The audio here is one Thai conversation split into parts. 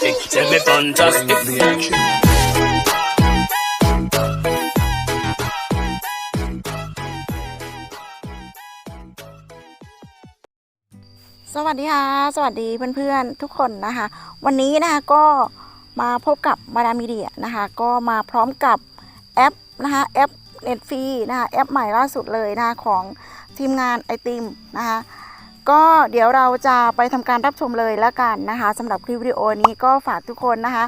fantastic. Tell me fantastic. สวัสดีค่ะ สวัสดีเพื่อนๆทุกคนนะคะ วันนี้นะคะก็มาพบกับมาดามมีเดียนะคะ ก็มาพร้อมกับแอปนะคะแอปเน็ตฟรีนะคะแอปใหม่ล่าสุดเลยนะคะของทีมงานไอติมนะคะ ก็เดี๋ยวเราจะไปทำการรับชมเลยแล้วกันนะคะสำหรับคลิปวิดีโอนี้ก็ฝากทุกคนนะคะ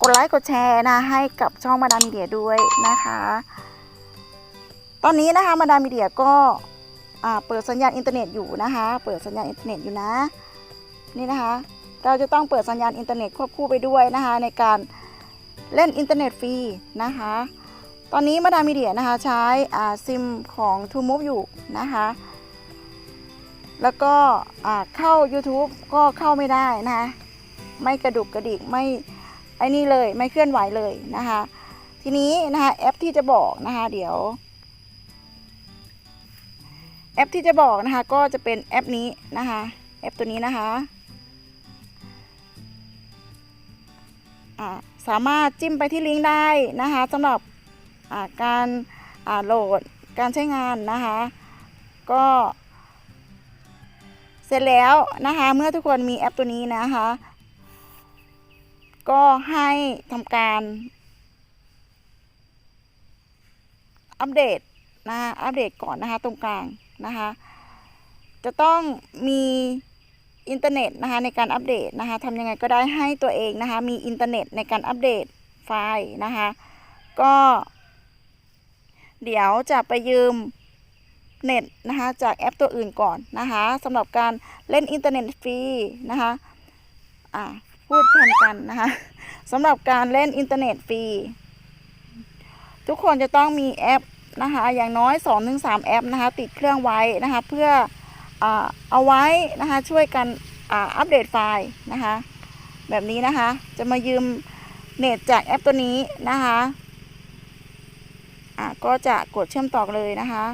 กดไลค์กดแชร์นะให้กับช่องมาดามมีเดียด้วยนะคะ ตอนนี้นะคะมาดามมีเดียก็เปิดสัญญาณอินเทอร์เน็ตอยู่นะคะ เปิดสัญญาณอินเทอร์เน็ตอยู่นะนี่นะคะ เราจะต้องเปิดสัญญาณอินเทอร์เน็ตควบคู่ไปด้วยนะคะ ในการเล่นอินเทอร์เน็ตฟรีนะคะ ตอนนี้มาดามมีเดียนะคะใช้ซิมของ t o Move อยู่นะคะ แล้วก็เข้า YouTube ก็เข้าไม่ได้นะคะไม่กระดุกกระดิกไม่ไอ้นี่เลยไม่เคลื่อนไหวเลยนะคะ ทีนี้นะคะแอปที่จะบอกนะคะเดี๋ยว แอปที่จะบอกนะคะก็จะเป็นแอปนี้นะคะแอปตัวนี้นะคะสามารถจิ้มไปที่ลิงก์ได้นะคะสำหรับการโหลดการใช้งานนะคะ ก็ เสร็จแล้วนะคะ เมื่อทุกคนมีแอปตัวนี้นะคะ ก็ให้ทำการอัปเดตนะคะอัปเดตก่อนนะคะตรงกลางนะคะ จะต้องมีอินเทอร์เน็ตนะคะในการอัปเดตนะคะทำยังไงก็ได้ให้ตัวเองนะคะมีอินเทอร์เน็ตในการอัปเดตไฟล์นะคะ ก็ เดี๋ยวจะไปยืม เน็ตนะคะจากแอปตัวอื่นก่อนนะคะสำหรับการเล่นอินเทอร์เน็ตฟรีนะคะอ่าพูดทันกันนะคะสำหรับการเล่นอินเทอร์เน็ตฟรีทุกคนจะต้องมีแอปนะคะอย่างน้อย 2-3 แอปนะคะติดเครื่องไว้นะคะเพื่ออเอาไว้นะคะช่วยกันอัปเดตไฟล์นะคะแบบนี้นะคะจะมายืมเน็ตจากแอปตัวนี้นะคะอ่าก็จะกดเชื่อมต่อเลยนะคะ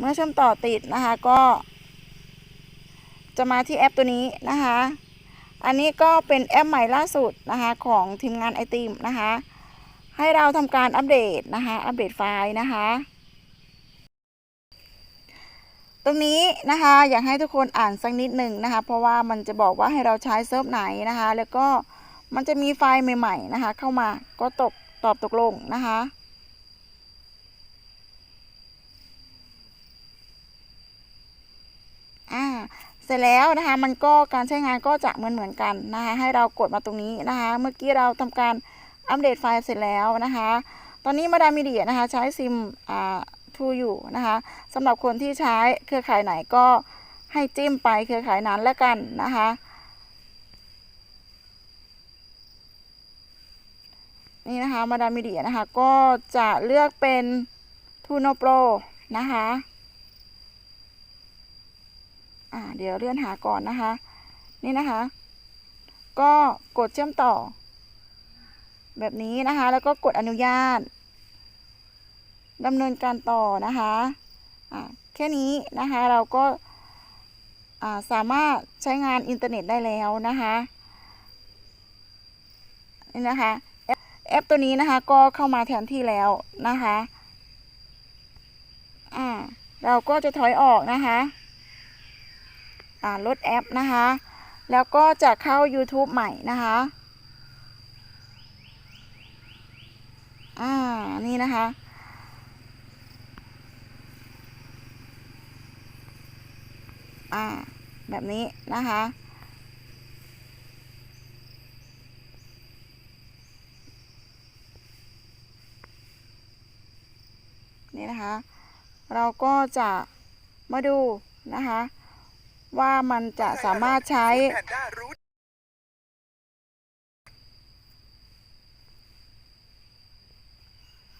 เมื่อเชื่อมต่อติดนะคะก็ จะมาที่แอปตัวนี้นะคะ อันนี้ก็เป็นแอปใหม่ล่าสุดนะคะของทีมงานไอติมนะคะ ให้เราทำการอัปเดตนะคะอัปเดตไฟล์นะคะตรงนี้นะคะอยากให้ทุกคนอ่านสักนิดหนึ่งนะคะ เพราะว่ามันจะบอกว่าให้เราใช้เซิร์ฟไหนนะคะ แล้วก็มันจะมีไฟล์ใหม่ ๆนะคะ เข้ามาก็ตกตอบตกลงนะคะ อ่าเสร็จแล้วนะคะมันก็การใช้งานก็จะเหมือนเหมือนกันนะคะให้เรากดมาตรงนี้นะคะ เมื่อกี้เราทำการอัปเดตไฟล์เสร็จแล้วนะคะ ตอนนี้มาดามีเดียนะคะใช้ซิมอ่าทูอยู่นะคะสำหรับคนที่ใช้เครือข่ายไหนก็ให้จิ้มไปเครือข่ายนั้นแล้วกันนะคะนี่นะคะมาดามมีเดียนะคะก็จะเลือกเป็นทูโนโปรนะคะ อ่าเดี๋ยวเลื่อนหาก่อนนะคะ นี่นะคะ ก็กดเชื่อมต่อ แบบนี้นะคะ แล้วก็กดอนุญาตดำเนินการต่อนะคะอ่าแค่นี้นะคะเราก็าสามารถใช้งานอินเทอร์เน็ตได้แล้วนะคะนี่นะคะแอปแอปตัวนี้นะคะก็เข้ามาแทนที่แล้วนะคะ อ่า เราก็จะถอยออกนะคะ ลดแอปนะคะ แล้วก็จะเข้า YouTube ใหม่นะคะอ่านี่นะคะอ่าแบบนี้นะคะนี่นะคะ เราก็จะมาดูนะคะ ว่ามันจะสามารถใช้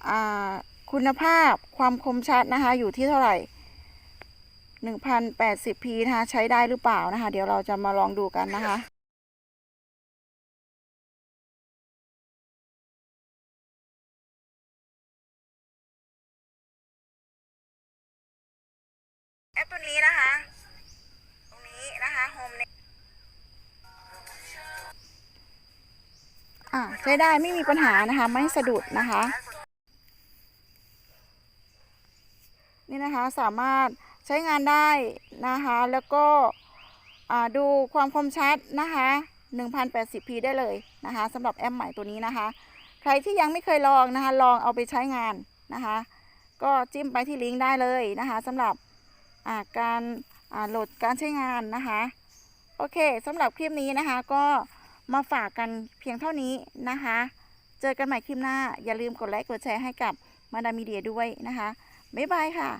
อ่าคุณภาพความคมชัดนะคะ อยู่ที่เท่าไหร่ 1080p นะคะใช้ได้หรือเปล่านะคะ เดี๋ยวเราจะมาลองดูกันนะคะแอปตัวนี้นะคะ นี้นะคะ Home อ่าใช้ได้ไม่มีปัญหานะคะ ไม่สะดุดนะคะ นี่นะคะสามารถใช้งานได้นะคะ แล้วก็ดูความคมชัดนะคะ 1080p ได้เลยนะคะสำหรับแอปใหม่ตัวนี้นะคะ ใครที่ยังไม่เคยลองนะคะ ลองเอาไปใช้งานนะคะ ก็จิ้มไปที่ลิงก์ได้เลยนะคะสำหรับาการ โหลดการใช้งานนะคะ โอเคสำหรับคลิปนี้นะคะ ก็มาฝากกันเพียงเท่านี้นะคะ เจอกันใหม่คลิปหน้า อย่าลืมกดไลค์กดแชร์ให้กับมาดามมีเดียด้วยนะคะ บ๊ายบายค่ะ